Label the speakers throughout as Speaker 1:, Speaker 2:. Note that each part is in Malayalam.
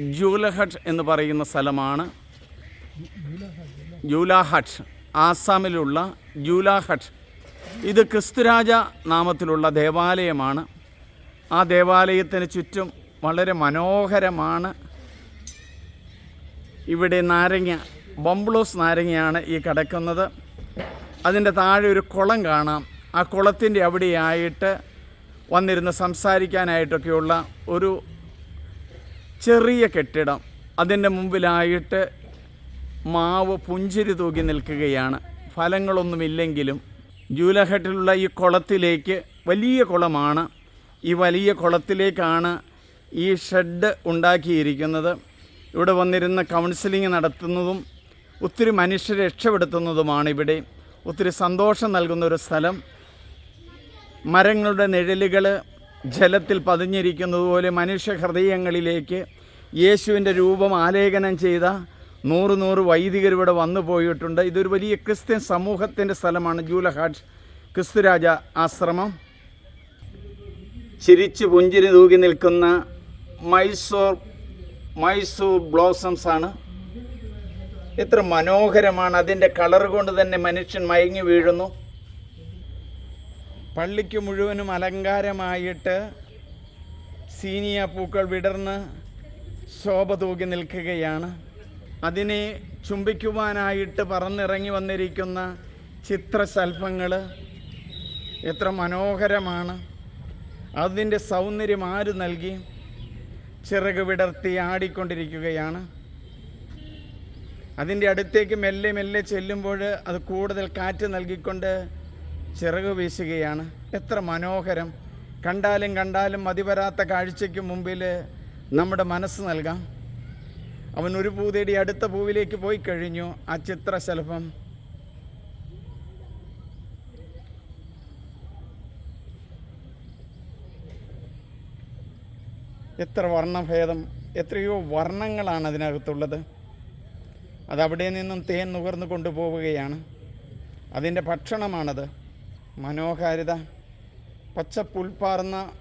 Speaker 1: ജൂലഹട്ട് എന്ന് പറയുന്ന സ്ഥലമാണ് ജൂലാഹട്ട് ആസാമിലുള്ള ജൂലാഹട്ട് ഇത് ക്രിസ്തുരാജ നാമത്തിലുള്ള ദേവാലയമാണ്. ആ ദേവാലയത്തിന് ചുറ്റും വളരെ മനോഹരമാണ്. ഇവിടെ നാരങ്ങ ബംബ്ലോസ് നാരങ്ങയാണ് ഈ കിടക്കുന്നത്. അതിന്റെ താഴെ ഒരു കുളം കാണാം. ആ കുളത്തിന്റെ അവിടെയായിട്ട് വന്നിരുന്ന് സംസാരിക്കാനായിട്ടൊക്കെയുള്ള ഒരു ചെറിയ കെട്ടിടം. അതിന്റെ മുമ്പിലായിട്ട് മാവ് പുഞ്ചിരി തൂക്കി നിൽക്കുകയാണ്. ഫലങ്ങളൊന്നുമില്ലെങ്കിലും ജൂലഹട്ടിലുള്ള ഈ കുളത്തിലേക്ക് വലിയ കുളമാണ്. ഈ വലിയ കുളത്തിലേക്കാണ് ഈ ഷെഡ് ഉണ്ടാക്കിയിരിക്കുന്നത്. ഇവിടെ വന്നിരുന്ന കൗൺസിലിംഗ് നടത്തുന്നതും ഒത്തിരി മനുഷ്യരെ രക്ഷപ്പെടുത്തുന്നതുമാണ് ഇവിടെ. ഒത്തിരി സന്തോഷം നൽകുന്ന ഒരു സ്ഥലം. മരങ്ങളുടെ നിഴലുകൾ ജലത്തിൽ പതിഞ്ഞിരിക്കുന്നതുപോലെ മനുഷ്യ ഹൃദയങ്ങളിലേക്ക് യേശുവിന്റെ രൂപം ആലേഖനം ചെയ്ത നൂറ് നൂറ് വൈദികർ ഇവിടെ വന്നു പോയിട്ടുണ്ട്. ഇതൊരു വലിയ ക്രിസ്ത്യൻ സമൂഹത്തിന്റെ സ്ഥലമാണ് ജൂലഹാട്ട് ക്രിസ്തുരാജ ആശ്രമം. ചിരിച്ചു പുഞ്ചിരി തൂകി നിൽക്കുന്ന മൈസൂർ മൈസൂർ ബ്ലോസംസ് ആണ്. എത്ര മനോഹരമാണ്. അതിന്റെ കളർ കൊണ്ട് തന്നെ മനുഷ്യൻ മയങ്ങി വീഴുന്നു. പള്ളിക്ക് മുഴുവനും അലങ്കാരമായിട്ട് സീനിയ പൂക്കൾ വിടർന്ന് ശോഭ തൂകി നിൽക്കുകയാണ്. അതിനെ ചുംബിക്കുവാനായിട്ട് പറന്നിറങ്ങി വന്നിരിക്കുന്ന ചിത്രശൽഭങ്ങൾ എത്ര മനോഹരമാണ്. അതിന്റെ സൗന്ദര്യം ആര് നൽകി? ചിറക് വിടർത്തി ആടിക്കൊണ്ടിരിക്കുകയാണ്. അതിന്റെ അടുത്തേക്ക് മെല്ലെ മെല്ലെ ചെല്ലുമ്പോൾ അത് കൂടുതൽ കാറ്റ് നൽകിക്കൊണ്ട് ചിറക് വീശുകയാണ്. എത്ര മനോഹരം. കണ്ടാലും കണ്ടാലും മതിവരാത്ത കാഴ്ചയ്ക്ക് മുമ്പിൽ നമ്മുടെ മനസ്സ് നൽകാം. അവൻ ഒരു പൂതേടി അടുത്ത പൂവിലേക്ക് പോയി കഴിഞ്ഞു. ആ ചിത്രശലഭം എത്ര വർണഭേദം. എത്രയോ വർണങ്ങളാണ് അതിനകത്തുള്ളത്. അതവിടെ നിന്നും തേൻ നുകർന്നു കൊണ്ടുപോവുകയാണ്. അതിന്റെ ഭക്ഷണമാണത്. മനോഹാരിത പച്ച പുൽപ്പാർന്ന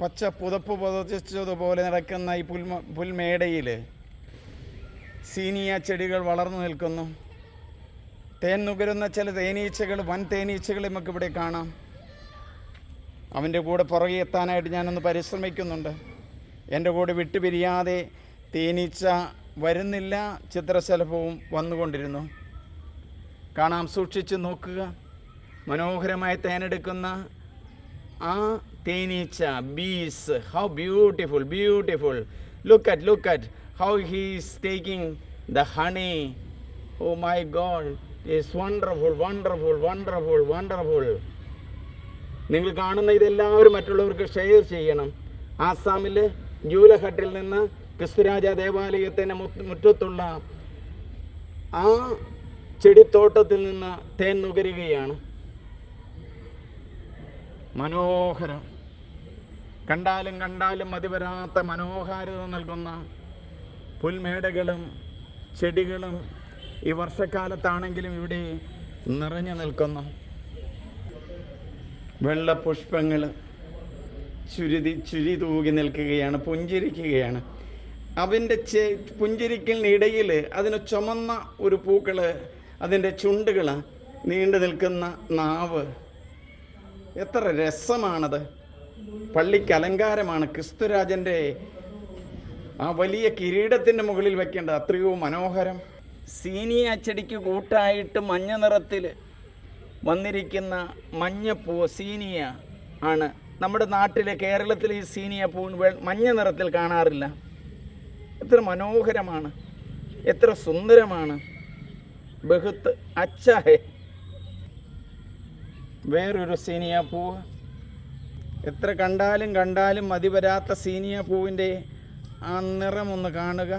Speaker 1: പച്ച പുതപ്പ് പുതച്ചതുപോലെ നടക്കുന്ന ഈ പുൽമ പുൽമേടയിൽ സീനിയ ചെടികൾ വളർന്നു നിൽക്കുന്നു. തേൻ നുകരുന്ന ചില തേനീച്ചകൾ വൻ തേനീച്ചകൾ നമുക്കിവിടെ കാണാം. അവന്റെ കൂടെ പുറകെ എത്താനായിട്ട് ഞാനൊന്ന് പരിശ്രമിക്കുന്നുണ്ട്. എന്റെ കൂടെ വിട്ടുപിരിയാതെ തേനീച്ച വരുന്നില്ല ചിത്രശലഭവും വന്നുകൊണ്ടിരുന്നു. കാണാം സൂക്ഷിച്ച് നോക്കുക. മനോഹരമായി തേനെടുക്കുന്ന ആ തേനീച്ച bees how beautiful beautiful look at look at how he's taking the honey oh my God is wonderful wonderful wonderful wonderful നിങ്ങൾ കാണുന്ന ഇതെല്ലാവരും മറ്റുള്ളവർക്ക് ഷെയർ ചെയ്യണം. ആസാമിലെ ജൂലഹട്ടിൽ നിന്ന് ക്രിസ്തുരാജ ദേവാലയത്തിന്റെ മുറ്റത്തുള്ള ആ ചെടിത്തോട്ടത്തിൽ നിന്ന് തേൻ നുകരുകയാണ്. മനോഹരം. കണ്ടാലും കണ്ടാലും മതിവരാത്ത മനോഹാരിത നൽകുന്ന പുൽമേടകളും ചെടികളും ഈ വർഷക്കാലത്താണെങ്കിലും ഇവിടെ നിറഞ്ഞു നിൽക്കുന്നു. വെള്ളപുഷ്പങ്ങൾ ചുരുതി ചുരി തൂകി നിൽക്കുകയാണ് പുഞ്ചിരിക്കുകയാണ്. അവന്റെ ചെ പുഞ്ചിരിക്കലിനിടയിൽ അതിന് ചുമന്ന ഒരു പൂക്കൾ അതിന്റെ ചുണ്ടുകൾ നീണ്ടു നിൽക്കുന്ന നാവ് എത്ര രസമാണത്. പള്ളിക്ക് അലങ്കാരമാണ് ക്രിസ്തുരാജന്റെ ആ വലിയ കിരീടത്തിന്റെ മുകളിൽ വെക്കേണ്ട അത്രയോ മനോഹരം. സീനിയ അച്ചടിക്ക് കൂട്ടായിട്ട് മഞ്ഞ നിറത്തിൽ വന്നിരിക്കുന്ന മഞ്ഞപ്പൂ സീനിയ ആണ്. നമ്മുടെ നാട്ടിലെ കേരളത്തിൽ ഈ സീനിയ പൂ മഞ്ഞ നിറത്തിൽ കാണാറില്ല. എത്ര മനോഹരമാണ്. എത്ര സുന്ദരമാണ്. ബഹുത്ത് അച്ചാഹേ വേറൊരു സീനിയ പൂവ് എത്ര കണ്ടാലും കണ്ടാലും മതി വരാത്ത സീനിയ പൂവിന്റെ ആ നിറമൊന്ന് കാണുക.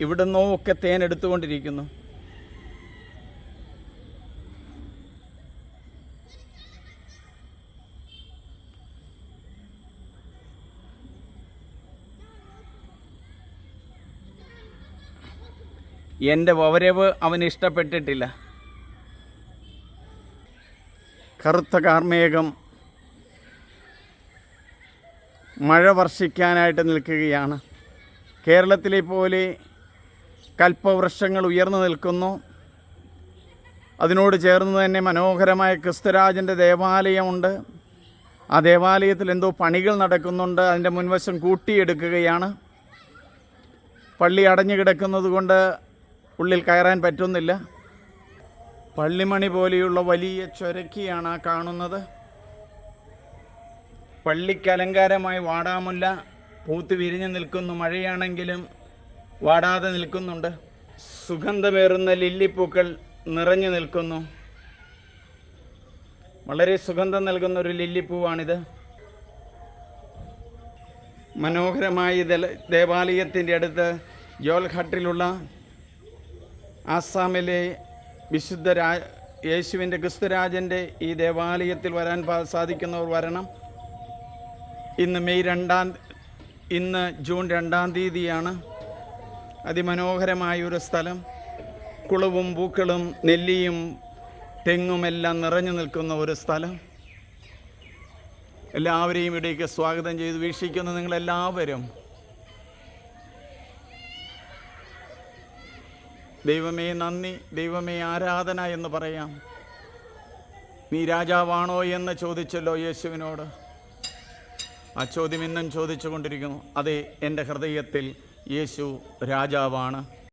Speaker 1: ഇവിടെ നിന്നൊക്കെ തേൻ എടുത്തുകൊണ്ടിരിക്കുന്നു എന്റെ വരവ് അവന് ഇഷ്ടപ്പെട്ടിട്ടില്ല. കറുത്ത കാർമേഘം മഴ വർഷിക്കാനായിട്ട് നിൽക്കുകയാണ്. കേരളത്തിലെ പോലെ കൽപ്പവൃക്ഷങ്ങൾ ഉയർന്നു നിൽക്കുന്നു. അതിനോട് ചേർന്ന് തന്നെ മനോഹരമായ ക്രിസ്തുരാജന്റെ ദേവാലയമുണ്ട്. ആ ദേവാലയത്തിൽ എന്തോ പണികൾ നടക്കുന്നുണ്ട്. അതിന്റെ മുൻവശം കൂട്ടിയെടുക്കുകയാണ്. പള്ളി അടഞ്ഞു കിടക്കുന്നത് കൊണ്ട് ഉള്ളിൽ കയറാൻ പറ്റുന്നില്ല. പള്ളിമണി പോലെയുള്ള വലിയ ചുരക്കിയാണ് ആ കാണുന്നത്. പള്ളിക്കലങ്കാരമായി വാടാമുല്ല. പൂത്ത് വിരിഞ്ഞു നിൽക്കുന്നു. മഴയാണെങ്കിലും വാടാതെ നിൽക്കുന്നുണ്ട്. സുഗന്ധമേറുന്ന ലില്ലിപ്പൂക്കൾ നിറഞ്ഞു നിൽക്കുന്നു. വളരെ സുഗന്ധം നൽകുന്ന ഒരു ലില്ലിപ്പൂവാണിത്. മനോഹരമായി ദേവാലയത്തിന്റെ അടുത്ത് ജോൽഘട്ടിലുള്ള ആസാമിലെ വിശുദ്ധ രാ യേശുവിന്റെ ക്രിസ്തുരാജന്റെ ഈ ദേവാലയത്തിൽ വരാൻ സാധിക്കുന്നവർ വരണം. ഇന്ന് മെയ് രണ്ടാം ഇന്ന് ജൂൺ രണ്ടാം തീയതിയാണ് അതിമനോഹരമായ ഒരു സ്ഥലം. കുളവും പൂക്കളും നെല്ലിയും തെങ്ങുമെല്ലാം നിറഞ്ഞു നിൽക്കുന്ന ഒരു സ്ഥലം. എല്ലാവരെയും ഇവിടേക്ക് സ്വാഗതം ചെയ്ത് വീക്ഷിക്കുന്ന നിങ്ങളെല്ലാവരും. ദൈവമേ നന്ദി. ദൈവമേ ആരാധന എന്ന് പറയാം. നീ രാജാവാണോ എന്ന് ചോദിച്ചല്ലോ യേശുവിനോട്. ആ ചോദ്യം ഇന്നും ചോദിച്ചുകൊണ്ടിരിക്കുന്നു. അതെ എന്റെ ഹൃദയത്തിൽ യേശു രാജാവാണ്.